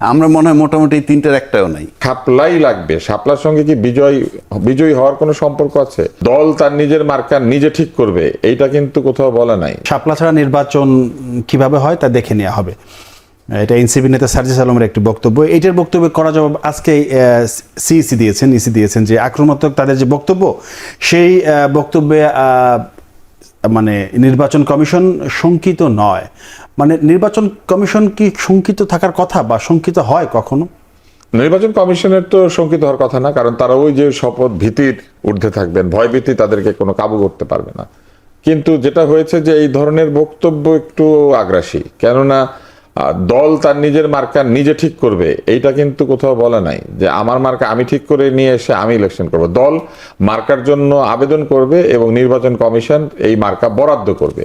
আমরা মনে হয় মোটামুটি তিনটার একটাও নাই। শাপলাই লাগবে। শাপলার সঙ্গে কি বিজয় বিজয়ী হওয়ার কোনো সম্পর্ক আছে? দল তার নিজের মার্কা নিজে ঠিক করবে এইটা কিন্তু কোথাও বলা নাই। শাপলা ছাড়া নির্বাচন কীভাবে হয় তা দেখে নেওয়া হবে। এটা এনসিপি নেতা সার্জিস আলমের একটি বক্তব্য। এইটার বক্তব্য করা জবাব আজকে সিইসি দিয়েছেন ইসি দিয়েছেন যে আক্রমণাত্মক তাদের যে বক্তব্য সেই বক্তব্যে আহ, মানে নির্বাচন কমিশন শঙ্কিত নয়। মানে নির্বাচন কমিশন কি শঙ্কিত থাকার কথা বা শঙ্কিত হয় কখনো? নির্বাচন কমিশনের তো শঙ্কিত হওয়ার কথা না, কারণ তারা ওই যে শপথ ভীতির ঊর্ধ্বে থাকবেন ভয় ভীতি তাদেরকে কোনো কাবু করতে পারবে না। কিন্তু যেটা হয়েছে যে এই ধরনের বক্তব্য একটু আগ্রাসী, কেননা দল তার নিজের মার্কা নিজে ঠিক করবে, এইটা কিন্তু কোথাও বলা নাই যে আমার মার্কা আমি ঠিক করে নিয়ে এসে আমি ইলেকশন করব। দল মার্কার জন্য আবেদন করবে এবং নির্বাচন কমিশন এই মার্কা বরাদ্দ করবে।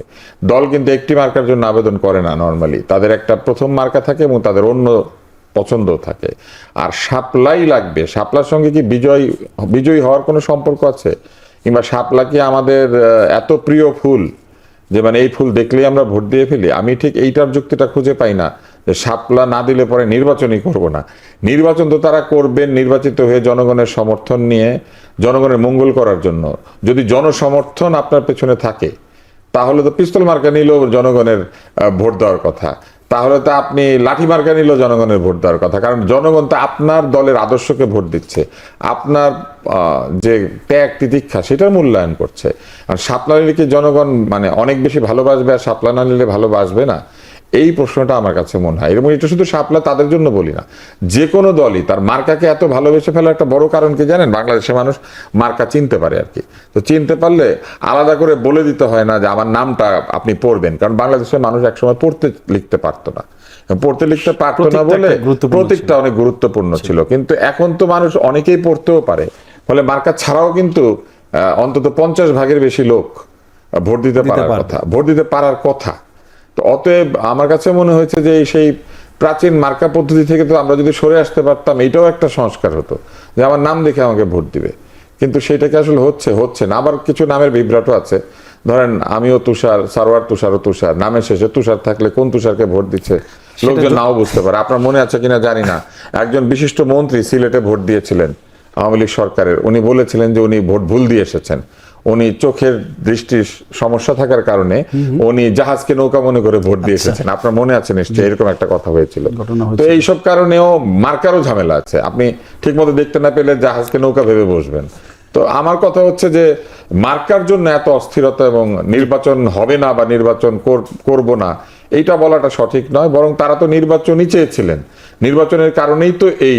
দল কিন্তু একটি মার্কার জন্য আবেদন করে না নর্মালি তাদের একটা প্রথম মার্কা থাকে এবং তাদের অন্য পছন্দ থাকে। আর শাপলাই লাগবে। শাপলার সঙ্গে কি বিজয়, বিজয়ী হওয়ার কোনো সম্পর্ক আছে? কিংবা শাপলা কি আমাদের এত প্রিয় ফুল? যে মানে এই ফুল দেখলেই আমরা ভোট দিয়ে ফেলি, আমি ঠিক এইটার যুক্তিটা খুঁজে পাই না যে সাপলা না দিলে পরে নির্বাচনই করব না। নির্বাচন তো তারা করবেন নির্বাচিত হয়ে জনগণের সমর্থন নিয়ে, জনগণের মঙ্গল করার জন্য। যদি জনসমর্থন আপনার পেছনে থাকে, তাহলে তো পিস্তল মার্কা নিলেও জনগণের ভোট দেওয়ার কথা। তাহলে তো আপনি লাঠি মার্কা নিল জনগণের ভোট দেওয়ার কথা। কারণ জনগণ তো আপনার দলের আদর্শকে ভোট দিচ্ছে। আপনার যে ত্যাগ তিতিক্ষা সেটার মূল্যায়ন করছে। আর সাপলা নিলে কি জনগণ মানে অনেক বেশি ভালোবাসবে আর সাপলা না নিলে ভালোবাসবে না? এই প্রশ্নটা আমার কাছে মনে হয়। এবং এটা শুধু শাপলা তাদের জন্য বলি না যে কোনো দলই তার মার্কাকে এত ভালোবেসে ফেলার একটা বড় কারণ কি জানেন? বাংলাদেশের মানুষ মার্কা চিনতে পারে আর কি। তো চিনতে পারলে আলাদা করে বলে দিতে হয় না যে আমার নামটা আপনি পড়বেন কারণ বাংলাদেশের মানুষ একসময় পড়তে লিখতে পারতো না। পড়তে লিখতে পারতো না বলে প্রতীকটা অনেক গুরুত্বপূর্ণ ছিল। কিন্তু এখন তো মানুষ অনেকেই পড়তেও পারে। ফলে মার্কা ছাড়াও কিন্তু অন্তত পঞ্চাশ ভাগের বেশি লোক ভোট দিতে পারার কথা ভোট দিতে পারার কথা। তো অতএব আমার কাছে মনে হয়েছে যে সেই প্রাচীন মার্কা পদ্ধতি থেকে তো আমরা যদি সরে আসতে পারতাম এটাও একটা সংস্কার হতো যে আমার নাম দেখে আমাকে ভোট দিবে। কিন্তু সেটাকে আসলে হচ্ছে হচ্ছে না। আবার কিছু নামের বিভ্রাটও আছে। ধরেন আমিও তুষার সারোয়ার তুষারও তুষার নামের শেষে তুষার থাকলে কোন তুষারকে ভোট দিচ্ছে? লোকজন নাও বুঝতে পারে। আপনার মনে আছে কিনা জানি না। একজন বিশিষ্ট মন্ত্রী সিলেটে ভোট দিয়েছিলেন আওয়ামী লীগ সরকারের। উনি বলেছিলেন যে উনি ভোট ভুল দিয়ে এসেছেন। উনি চোখের দৃষ্টির সমস্যা থাকার কারণে উনি জাহাজকে নৌকা মনে করে ভোট দিয়ে এসেছেন আপনার মনে আছে নিশ্চয়ই এরকম একটা কথা হয়েছিল। তো। এইসব কারণেও মার্কারও ঝামেলা আছে। আপনি ঠিক মতো দেখতে না পেলে জাহাজকে নৌকা ভেবে বসবেন। তো আমার কথা হচ্ছে যে মার্কার জন্য এত অস্থিরতা এবং নির্বাচন হবে না বা নির্বাচন কর- করব না এইটা বলাটা সঠিক নয়, বরং তারা তো নির্বাচনই চেয়েছিলেন। নির্বাচনের কারণেই তো এই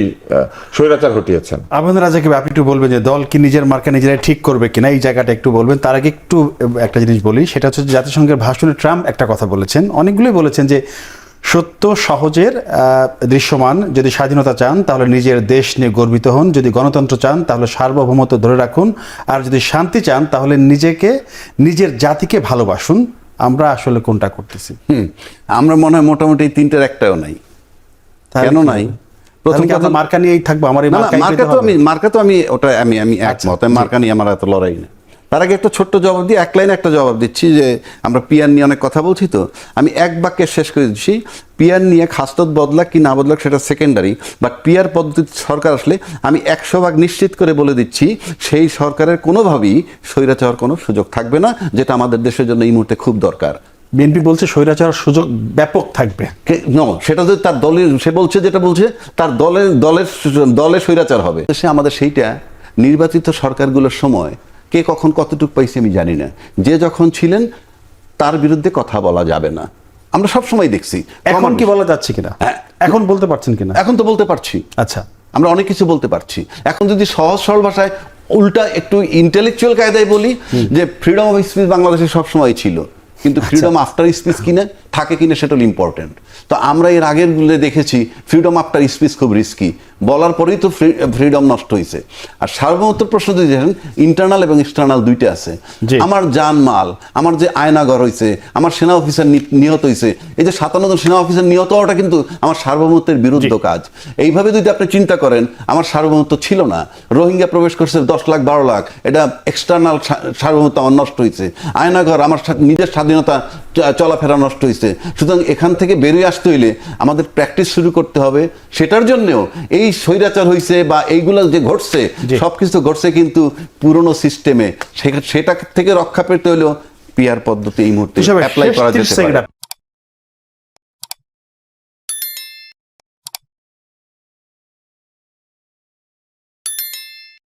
স্বৈরাচার ঘটিয়েছেন। আপনাদের রাজাকে আপনি একটু বলবেন যে দল কি নিজের মার্কা নিজেরাই ঠিক করবে কিনা, এই জায়গাটা একটু বলবেন। তার আগে একটু একটা জিনিস বলি, সেটা হচ্ছে জাতিসংঘের ভাষণে ট্রাম্প একটা কথা বলেছেন। অনেকগুলোই বলেছেন যে সত্য, সহজের দৃশ্যমান, যদি স্বাধীনতা চান তাহলে নিজের দেশ নিয়ে গর্বিত হন, যদি গণতন্ত্র চান তাহলে সার্বভৌমত্ব ধরে রাখুন, আর যদি শান্তি চান তাহলে নিজেকে, নিজের জাতিকে ভালোবাসুন। আমরা আসলে কোনটা করতেছি? হুম আমরা মনে হয় মোটামুটি তিনটার একটাও নাই। কেন? নাই? প্রথম কথা মার্কা নিয়েই থাকব? আমার মার্কা তো আমি মার্কা তো আমি ওটা আমি আমি একমত। আমি মার্কা নিয়ে আমার এত লড়াই না তার আগে একটা ছোট্ট জবাব দিয়ে এক লাইনে একটা জবাব দিচ্ছি যে আমরা পিয়ার নিয়ে অনেক কথা বলছি তো। আমি এক বাক্যে শেষ করে দিচ্ছি পিয়ার নিয়ে খাস্তত বদলাক কি না বদলাক সেটা সেকেন্ডারি বাট পিয়ার পদ্ধতি সরকার আসলে আমি একশো ভাগ নিশ্চিত করে বলে দিচ্ছি সেই সরকারের কোনোভাবেই স্বৈরাচার কোনো সুযোগ থাকবে না যেটা আমাদের দেশের জন্য এই মুহূর্তে খুব দরকার। বিএনপি বলছে স্বৈরাচার সুযোগ ব্যাপক থাকবে। ন সেটা যদি তার দলের সে বলছে যেটা বলছে তার দলের দলের দলে স্বৈরাচার হবে। সে আমাদের সেইটা নির্বাচিত সরকারগুলোর সময় কে কখন কতটুকু পাইছে আমি জানি না। যে যখন ছিলেন তার বিরুদ্ধে কথা বলা যাবে না। আমরা সব সময় দেখছি। এখন কি বলা যাচ্ছে কিনা? হ্যাঁ। এখন বলতে পারছেন কিনা? এখন তো বলতে পারছি। আচ্ছা। আমরা অনেক কিছু বলতে পারছি। এখন যদি সহজ সরল ভাষায় উল্টা একটু ইন্টেলেকচুয়াল কায়দায় বলি যে ফ্রিডম অফ স্পিচ বাংলাদেশে সবসময় ছিল কিন্তু ফ্রিডম আফটার স্পিচ কিনা থাকে কিনা সেটা হলো ইম্পর্টেন্ট তো আমরা এর আগেরগুলো দেখেছি ফ্রিডম আফটার স্পিচ খুব রিস্কি বলার পরেই তো ফ্রিডম নষ্ট হয়েছে আর সার্বভৌমত্ব প্রশ্ন যদি দেখেন ইন্টারনাল এবং এক্সটার্নাল দুইটা আছে। আমার জান মাল আমার যে আয়নাঘর হয়েছে আমার সেনা অফিসার নিহত হয়েছে এই যে সাতান্ন জন সেনা অফিসার নিহত হওয়াটা কিন্তু আমার সার্বভৌমত্বের বিরুদ্ধ কাজ। এইভাবে যদি আপনি চিন্তা করেন আমার সার্বভৌমত্ব ছিল না। রোহিঙ্গা প্রবেশ করছে দশ লাখ বারো লাখ। এটা এক্সটার্নাল সার্বভৌমত্ব আমার নষ্ট হয়েছে আয়নাঘর আমার নিজের স্বাধীনতা চলাফেরা নষ্ট হয়েছে করছে সুতরাং এখান থেকে বেরিয়ে আসতে হইলে আমাদের প্র্যাকটিস শুরু করতে হবে। সেটার জন্যেও এই স্বৈরাচার হয়েছে বা এইগুলো যে ঘটছে সব কিছু ঘটছে কিন্তু পুরনো সিস্টেমে সেটা থেকে রক্ষা পেতে হলেও পিয়ার পদ্ধতি এই মুহূর্তে অ্যাপ্লাই করা 30 যেতে পারে।